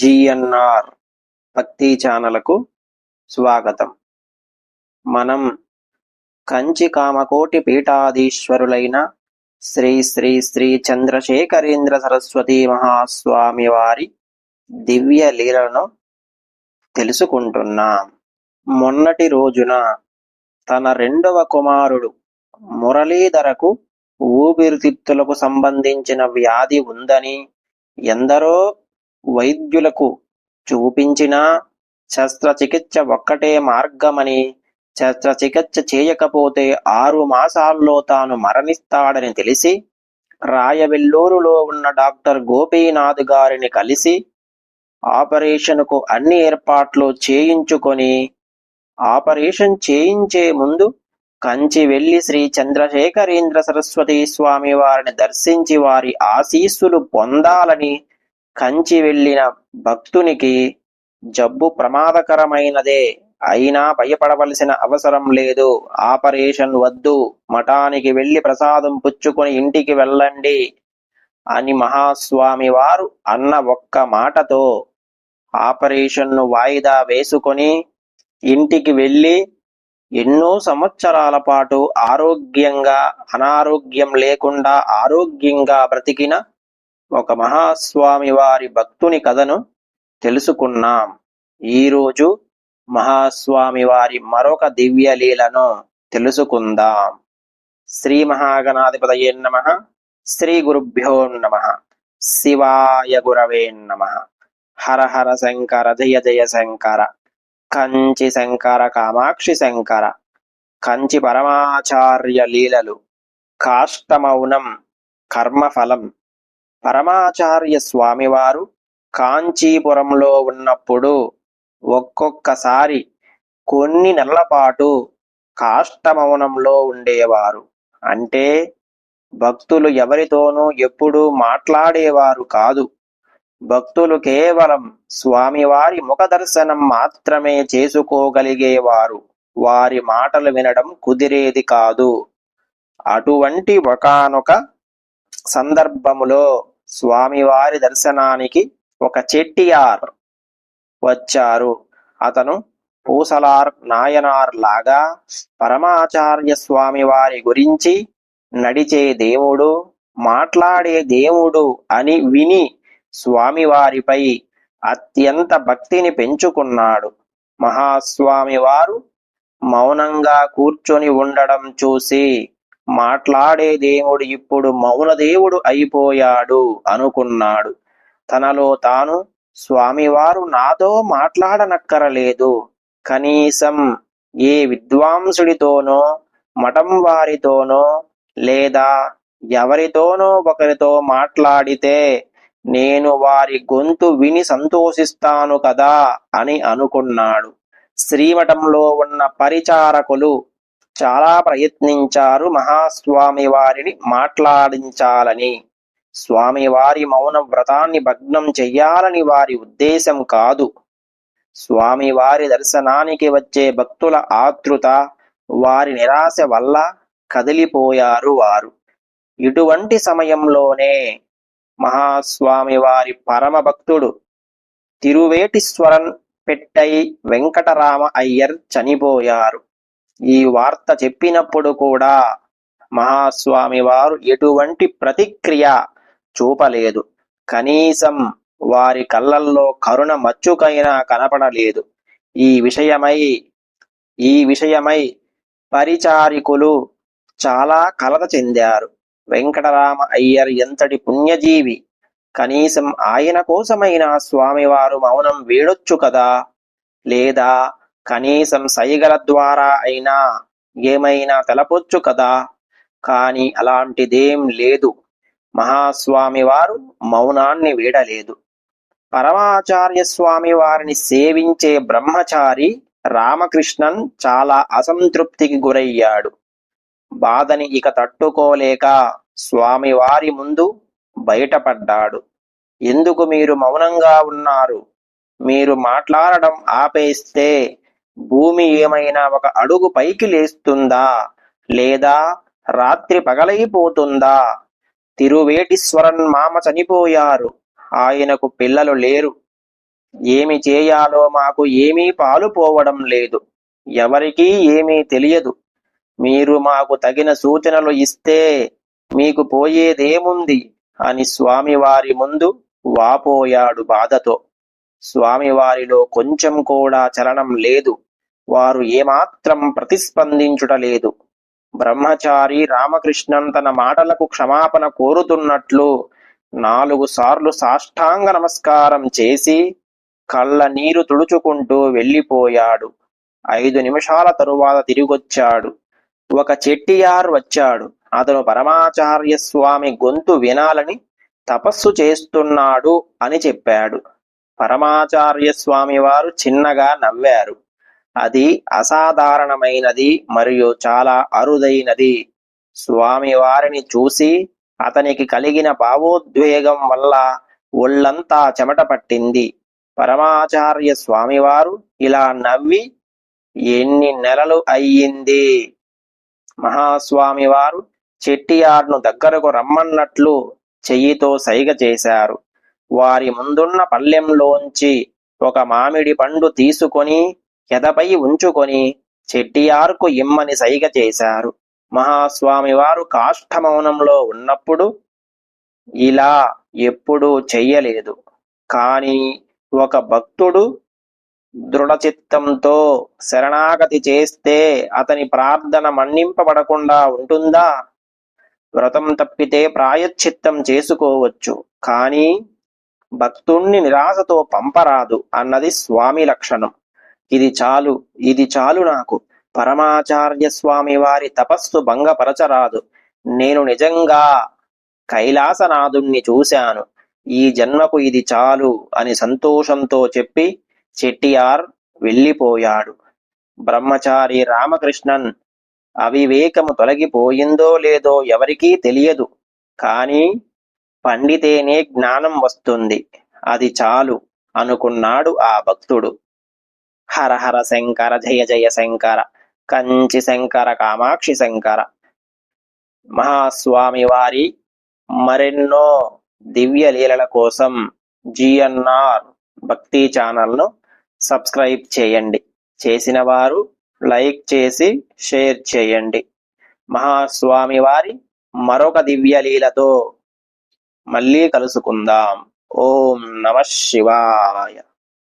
GNR భక్తి ఛానలకు స్వాగతం. మనం కంచి కామకోటి పీఠాధీశ్వరులైన శ్రీ శ్రీ శ్రీ చంద్రశేఖరేంద్ర సరస్వతి మహాస్వామి వారి దివ్య లీలను తెలుసుకుంటున్నాం. మొన్నటి రోజున తన రెండవ కుమారుడు మురళీధరకు ఊపిరితిత్తులకు సంబంధించిన వ్యాధి ఉందని ఎందరో వైద్యులకు చూపించినా శస్త్రచికిత్స ఒక్కటే మార్గమని శస్త్రచికిత్స చేయకపోతే ఆరు మాసాల్లో తాను మరణిస్తాడని తెలిసి రాయవెల్లూరులో ఉన్న డాక్టర్ గోపీనాథ్ గారిని కలిసి ఆపరేషన్కు అన్ని ఏర్పాట్లు చేయించుకొని ఆపరేషన్ చేయించే ముందు కంచి వెళ్ళి శ్రీ చంద్రశేఖరేంద్ర సరస్వతి స్వామి వారిని దర్శించి వారి ఆశీస్సులు పొందాలని కంచి వెళ్ళిన భక్తునికి జబ్బు ప్రమాదకరమైనదే. అయినా భయపడవలసిన అవసరం లేదు. ఆపరేషన్ వద్దు. మఠానికి వెళ్ళి ప్రసాదం పుచ్చుకొని ఇంటికి వెళ్ళండి అని మహాస్వామి వారు అన్న ఒక్క మాటతో ఆపరేషన్ను వాయిదా వేసుకొని ఇంటికి వెళ్ళి ఎన్నో సంవత్సరాల పాటు ఆరోగ్యంగా అనారోగ్యం లేకుండా ఆరోగ్యంగా బ్రతికిన ఒక మహాస్వామి వారి భక్తుని కథను తెలుసుకున్నాం. ఈరోజు మహాస్వామి వారి మరొక దివ్య లీలను తెలుసుకుందాం. శ్రీ మహాగణాధిపతయే నమ. శ్రీ గురుభ్యో నమ. శివాయ గురవే నమ. హర హర శంకర జయ జయ శంకర. కంచి శంకర కామాక్షి శంకర. కంచి పరమాచార్య లీలలు. కాష్టమౌనం కర్మఫలం. పరమాచార్య స్వామివారు కాంచీపురంలో ఉన్నప్పుడు ఒక్కొక్కసారి కొన్ని నెలల పాటు కాష్టమౌనంలో ఉండేవారు. అంటే భక్తులు ఎవరితోనూ ఎప్పుడూ మాట్లాడేవారు కాదు. భక్తులు కేవలం స్వామివారి ముఖ దర్శనం మాత్రమే చేసుకోగలిగేవారు. వారి మాటలు వినడం కుదిరేది కాదు. అటువంటి ఒకానొక సందర్భములో స్వామివారి దర్శనానికి ఒక చెట్టియార్ వచ్చారు. అతను పూసలార్ నాయనార్ లాగా పరమాచార్య స్వామి వారి గురించి నడిచే దేవుడు మాట్లాడే దేవుడు అని విని స్వామివారిపై అత్యంత భక్తిని పెంచుకున్నాడు. మహాస్వామివారు మౌనంగా కూర్చొని ఉండడం చూసి మాట్లాడే దేవుడు ఇప్పుడు మౌన దేవుడు అయిపోయాడు అనుకున్నాడు. తనలో తాను స్వామివారు నాతో మాట్లాడనక్కరలేదు. కనీసం ఏ విద్వాంసుడితోనో మఠం వారితోనో లేదా ఎవరితోనో ఒకరితో మాట్లాడితే నేను వారి గొంతు విని సంతోషిస్తాను కదా అని అనుకున్నాడు. శ్రీమఠంలో ఉన్న పరిచారకులు చాలా ప్రయత్నించారు మహాస్వామి వారిని మాట్లాడించాలని. స్వామివారి మౌన వ్రతాన్ని భగ్నం చెయ్యాలని వారి ఉద్దేశం కాదు. స్వామివారి దర్శనానికి వచ్చే భక్తుల ఆతృత వారి నిరాశ వల్ల కదిలిపోయారు వారు. ఇటువంటి సమయంలోనే మహాస్వామి వారి పరమ భక్తుడు తిరువేటిస్వరన్ పెట్టై వెంకటరామ అయ్యర్ చనిపోయారు. ఈ వార్త చెప్పినప్పుడు కూడా మహాస్వామి వారు ఎటువంటి ప్రతిక్రియ చూపలేదు. కనీసం వారి కళ్ళల్లో కరుణ మచ్చుకైనా కనపడలేదు. ఈ విషయమై ఈ విషయమై పరిచారికులు చాలా కలత చెందారు. వెంకటరామ అయ్యర్ ఎంతటి పుణ్యజీవి. కనీసం ఆయన కోసమైనా స్వామివారు మౌనం వేడొచ్చు కదా? లేదా కనీసం సైగల ద్వారా అయినా ఏమైనా తెలపొచ్చు కదా? కాని అలాంటిదేం లేదు. మహాస్వామి వారు మౌనాన్ని వీడలేదు. పరమాచార్య స్వామి వారిని సేవించే బ్రహ్మచారి రామకృష్ణన్ చాలా అసంతృప్తికి గురయ్యాడు. బాధని ఇక తట్టుకోలేక స్వామివారి ముందు బయటపడ్డాడు. ఎందుకు మీరు మౌనంగా ఉన్నారు? మీరు మాట్లాడడం ఆపేస్తే భూమి ఏమైనా ఒక అడుగు పైకి లేస్తుందా? లేదా రాత్రి పగలైపోతుందా? తిరువేటీశ్వరన్ మామ చనిపోయారు. ఆయనకు పిల్లలు లేరు. ఏమి చేయాలో మాకు ఏమీ పాలుపోవడం లేదు. ఎవరికీ ఏమీ తెలియదు. మీరు మాకు తగిన సూచనలు ఇస్తే మీకు పోయేదేముంది? అని స్వామివారి ముందు వాపోయాడు బాధతో. స్వామివారిలో కొంచెం కూడా చలనం లేదు. వారు ఏమాత్రం ప్రతిస్పందించుటలేదు బ్రహ్మచారి రామకృష్ణన్ తన మాటలకు క్షమాపణ కోరుతున్నట్లు నాలుగు సార్లు సాష్టాంగ నమస్కారం చేసి కళ్ళ నీరు తుడుచుకుంటూ వెళ్ళిపోయాడు. ఐదు నిమిషాల తరువాత తిరిగొచ్చాడు. ఒక చెట్టియార్ వచ్చాడు. అతను పరమాచార్య స్వామి గొంతు వినాలని తపస్సు చేస్తున్నాడు అని చెప్పాడు. పరమాచార్య స్వామి వారు చిన్నగా నవ్వారు. అది అసాధారణమైనది మరియు చాలా అరుదైనది. స్వామి వారిని చూసి అతనికి కలిగిన భావోద్వేగం వల్ల ఒళ్ళంతా చెమట పట్టింది. పరమాచార్య స్వామివారు ఇలా నవ్వి ఎన్ని నెలలు అయ్యింది? మహాస్వామివారు చెట్టియార్ను దగ్గరకు రమ్మన్నట్లు చెయ్యితో సైగ చేశారు. వారి ముందున్న పల్లెంలోంచి ఒక మామిడి పండు తీసుకొని ఎదపై ఉంచుకొని చెట్టియార్కు ఇమ్మని సైగ చేశారు. మహాస్వామివారు కాష్ఠమౌనంలో ఉన్నప్పుడు ఇలా ఎప్పుడూ చెయ్యలేదు. కానీ ఒక భక్తుడు దృఢచిత్తంతో శరణాగతి చేస్తే అతని ప్రార్థన మన్నింపబడకుండా ఉంటుందా? వ్రతం తప్పితే ప్రాయశ్చిత్తం చేసుకోవచ్చు. కానీ భక్తుణ్ణి నిరాశతో పంపరాదు అన్నది స్వామి లక్షణం. ఇది చాలు ఇది చాలు నాకు. పరమాచార్య స్వామి వారి తపస్సు భంగపరచరాదు. నేను నిజంగా కైలాసనాథుణ్ణి చూశాను. ఈ జన్మకు ఇది చాలు అని సంతోషంతో చెప్పి చెట్టియార్ వెళ్ళిపోయాడు. బ్రహ్మచారి రామకృష్ణన్ అవివేకము తొలగిపోయిందో లేదో ఎవరికీ తెలియదు. కానీ పండితేనే జ్ఞానం వస్తుంది. అది చాలు అనుకున్నాడు ఆ భక్తుడు. హర హర శంకర జయ జయ శంకర కంచి శంకర కామాక్షి శంకర. మహాస్వామి వారి మరెన్నో దివ్య లీలల కోసం జిఎన్ఆర్ భక్తి ఛానల్ను సబ్స్క్రైబ్ చేయండి. చేసిన వారు లైక్ చేసి షేర్ చేయండి. మహాస్వామి వారి మరొక దివ్యలీలతో మళ్ళీ కలుసుకుందాం. ఓం నమ శివాయ.